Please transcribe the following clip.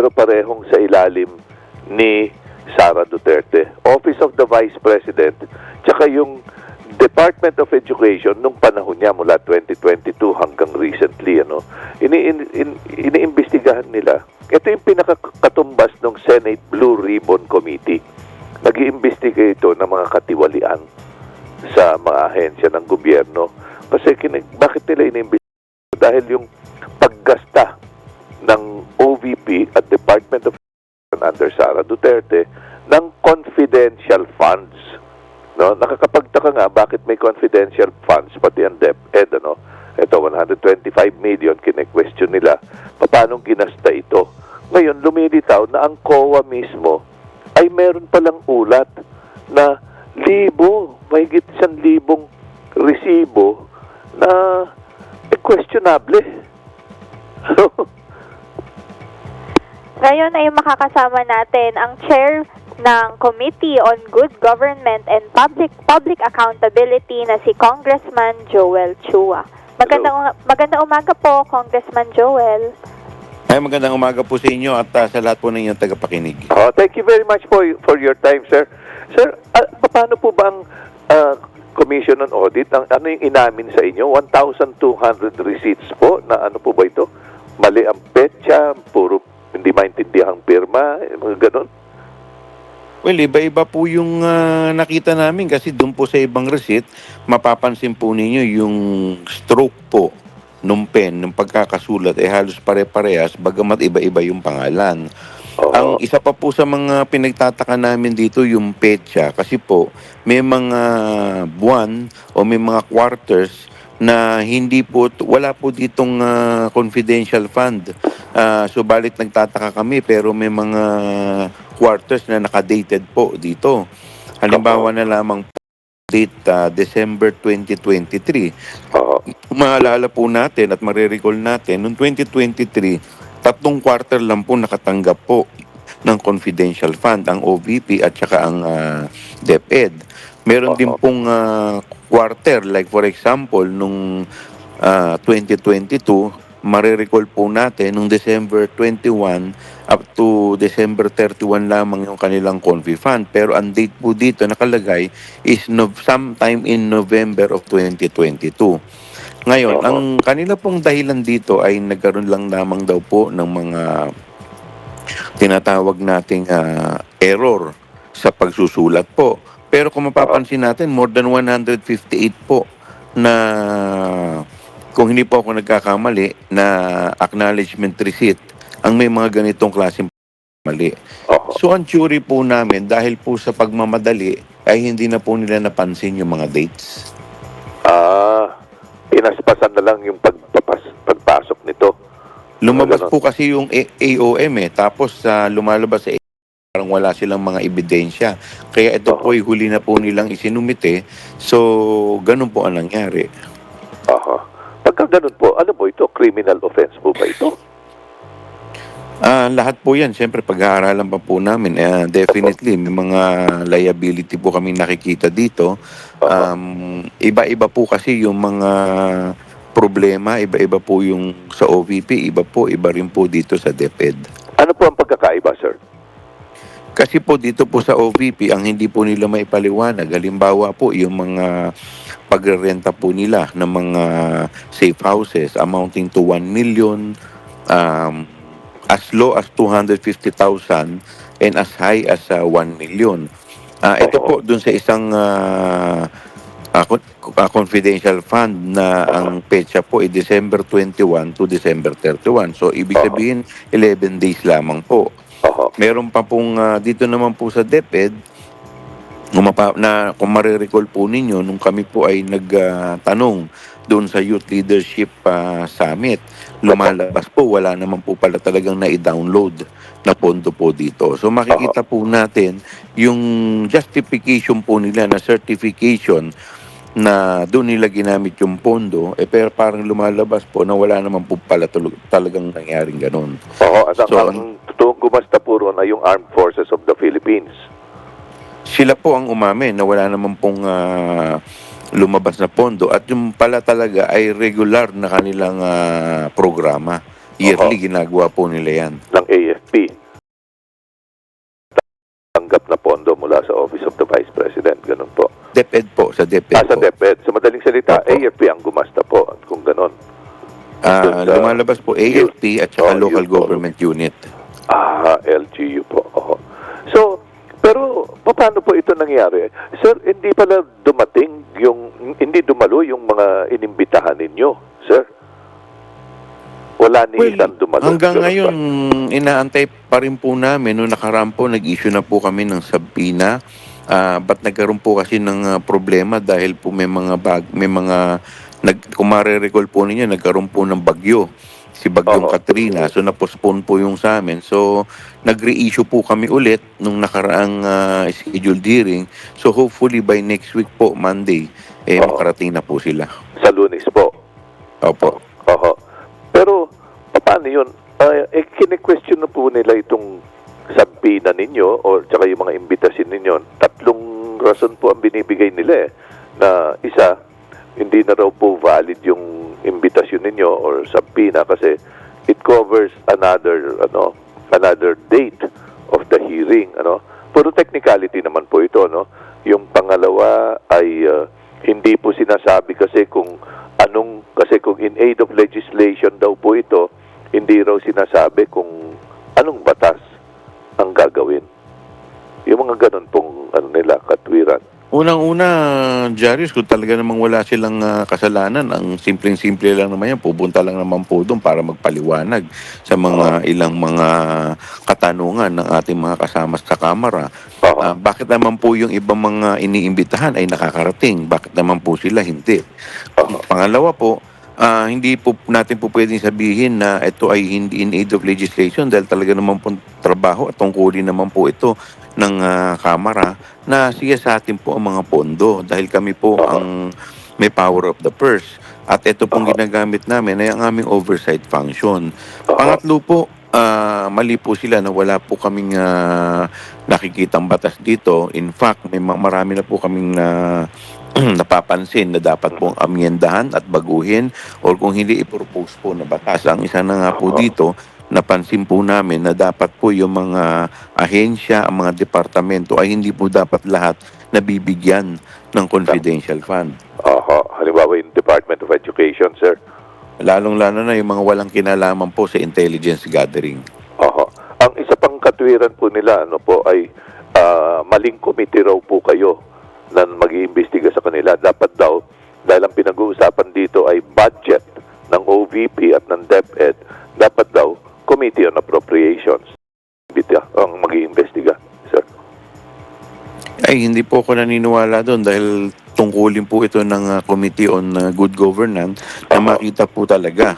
pero parehong sa ilalim ni Sara Duterte. Office of the Vice President, tsaka yung Department of Education nung panahon niya mula 2022 hanggang recently ano ini in, in, iniimbestigahan nila ito yung pinakakatumbas ng Senate Blue Ribbon Committee nag-iimbestiga ito ng mga katiwalian sa mga ahensya ng gobyerno kasi kinig, bakit nila iniimbestiga dahil yung paggasta ng OVP at Department of under Sara Duterte ng confidential funds No, nakakapagtaka nga bakit may confidential funds pati ang DepEd ano. Ito 125 million kine-question nila. Paano ginasta ito? Ngayon lumilitaw na ang COA mismo ay meron palang ulat na libo, mahigit isang libong resibo na eh, questionable. Ngayon ay makakasama natin ang chair ng Committee on Good Government and Public Public Accountability na si Congressman Joel Chua. Magandang magandang umaga po, Congressman Joel. Ay, magandang umaga po sa inyo at ah, sa lahat po ng inyong tagapakinig. Oh, thank you very much for for your time, sir. Sir, ah, paano po ba ang ah, Commission on Audit, ang, ano yung inamin sa inyo? 1,200 receipts po na ano po ba ito? Mali ang petsa, puro hindi maintindihan pirma, eh, mga ganon. Well, iba-iba po yung ah, nakita namin kasi doon po sa ibang receipt, mapapansin po ninyo yung stroke po nung pen, nung pagkakasulat, eh halos pare-parehas, bagamat iba-iba yung pangalan. Oo. Ang isa pa po sa mga pinagtataka namin dito yung petsa kasi po may mga buwan o may mga quarters na hindi po wala po ditong ah, confidential fund. Ah, subalit nagtataka kami pero may mga quarters na nakadated po dito. Halimbawa na lamang po date ah, December 2023 Oo. maalala po natin at marirecall natin, noong 2023, tatlong quarter lang po nakatanggap po ng confidential fund, ang OVP at saka ang ah, DepEd. Meron din pong ah, quarter, like for example, nung ah, 2022, marirecall po natin, nung December 21 up to December 31 lamang yung kanilang confi fund. Pero ang date po dito nakalagay is no, sometime in November of 2022. Ngayon, ang kanila pong dahilan dito ay nagkaroon lang lamang daw po ng mga tinatawag nating ah, error sa pagsusulat po. Pero kung mapapansin natin, more than 158 po na kung hindi po ako nagkakamali na acknowledgement receipt ang may mga ganitong klaseng mali. So ang theory po namin dahil po sa pagmamadali ay hindi na po nila napansin yung mga dates. Ah, pinaspasan na lang yung pagpapas, pagpasok nito. Lumabas po kasi yung A- AOM eh tapos sa lumalabas sa parang wala silang mga ebidensya. Kaya ito po ay huli na po nilang isinumite. So ganun po ang nangyari. Aha. Pagka ganun po, ano po ito? Criminal offense po ba ito? Ah, lahat po 'yan, siyempre pag-aaralan pa po namin. Eh, definitely may mga liability po kami nakikita dito. Um, iba-iba po kasi yung mga problema, iba-iba po yung sa OVP, iba po, iba rin po dito sa DepEd. Ano po ang pagkakaiba, sir? Kasi po dito po sa OVP, ang hindi po nila maipaliwanag, halimbawa po yung mga pagrerenta po nila ng mga safe houses amounting to 1 million, um, as low as 250,000 and as high as uh, 1 million. Ah, ito po dun sa isang con- ah, confidential fund na ang petsa po ay December 21 to December 31. So ibig sabihin 11 days lamang po. Oho. Meron pa pong ah, dito naman po sa DepEd mapa, na kung marirecall po ninyo nung kami po ay nagtanong doon sa Youth Leadership ah, Summit lumalabas po wala naman po pala talagang na-download na pondo po dito. So makikita po natin yung justification po nila na certification na doon nila ginamit yung pondo eh pero parang lumalabas po na wala naman po pala talagang nangyaring ganon. Oo, So, ang gumasta po ron ay yung Armed Forces of the Philippines. sila po ang umamin na wala naman pong ah, lumabas na pondo at yung pala talaga ay regular na kanilang ah, programa Yearly, Oho. ginagawa po nila yan. ng AFP. Tanggap na pondo mula sa Office of the Vice President. Ganun po. DepEd po, sa DepEd Ah, sa po. DepEd. Sa madaling salita, Opo. AFP ang gumasta po. Kung ganun. Ah, sa- lumalabas po AFP at saka Oh, local government unit. Ah, LGU po. Oo. So, pero paano po ito nangyari? Sir, hindi pala dumating yung, hindi dumalo yung mga inimbitahan ninyo, sir? Wala ni isang dumalo. hanggang ba? ngayon, inaantay pa rin po namin. Noong nakaraan po, nag-issue na po kami ng sabina. Ah, ba't nagkaroon po kasi ng ah, problema dahil po may mga bag, may mga nag kung marirecall po ninyo, nagkaroon po ng bagyo si Bagyong Oo. Katrina. So na-postpone po yung sa amin. So nag-reissue po kami ulit nung nakaraang ah, scheduled hearing. So hopefully by next week po, Monday, eh Oo. makarating na po sila. Sa lunes po. Opo. Oo. Pero, paano yun? Uh, eh, kine-question na po nila itong sabina ninyo o tsaka yung mga imbitasyon ninyo. Tatlong rason po ang binibigay nila eh. Na isa, hindi na raw po valid yung ninyo or sabina kasi it covers another ano another date of the hearing ano. Puro technicality naman po ito no. Yung pangalawa ay uh, hindi po sinasabi kasi kung anong kasi kung in aid of legislation daw po ito hindi raw sinasabi kung anong batas ang gagawin. Yung mga ganun pong ano nila katwiran Unang-una, Jarius, kung talaga namang wala silang ah, kasalanan, ang simpleng-simple lang naman yan, pupunta lang naman po doon para magpaliwanag sa mga ilang mga katanungan ng ating mga kasama sa kamara. Oo. Ah, bakit naman po yung ibang mga iniimbitahan ay nakakarating? Bakit naman po sila hindi? Oo. Pangalawa po, ah, hindi po natin po pwedeng sabihin na ito ay hindi in aid of legislation dahil talaga naman po trabaho at tungkulin naman po ito ng ah, Kamara na siya sa atin po ang mga pondo dahil kami po ang may power of the purse. At ito pong ginagamit namin ay ang aming oversight function. Pangatlo po, ah, mali po sila na wala po kaming ah, nakikitang batas dito. In fact, may ma- marami na po kaming na napapansin na dapat pong amyendahan at baguhin or kung hindi i-propose po na batas. Ang isa na nga po dito, napansin po namin na dapat po yung mga ahensya, ang mga departamento ay hindi po dapat lahat nabibigyan ng confidential fund. Aha. Halimbawa yung Department of Education, sir. Lalong-lalo na yung mga walang kinalaman po sa intelligence gathering. Aha. Ang isa pang katwiran po nila ano po ay ah, maling committee raw po kayo na mag-iimbestiga sa kanila. Dapat daw, dahil ang pinag-uusapan dito ay budget ng OVP at ng DepEd, dapat daw Committee on Appropriations ang mag-iimbestiga, sir. Ay, hindi po ako naniniwala doon dahil tungkulin po ito ng ah, Committee on ah, Good Governance na makita po talaga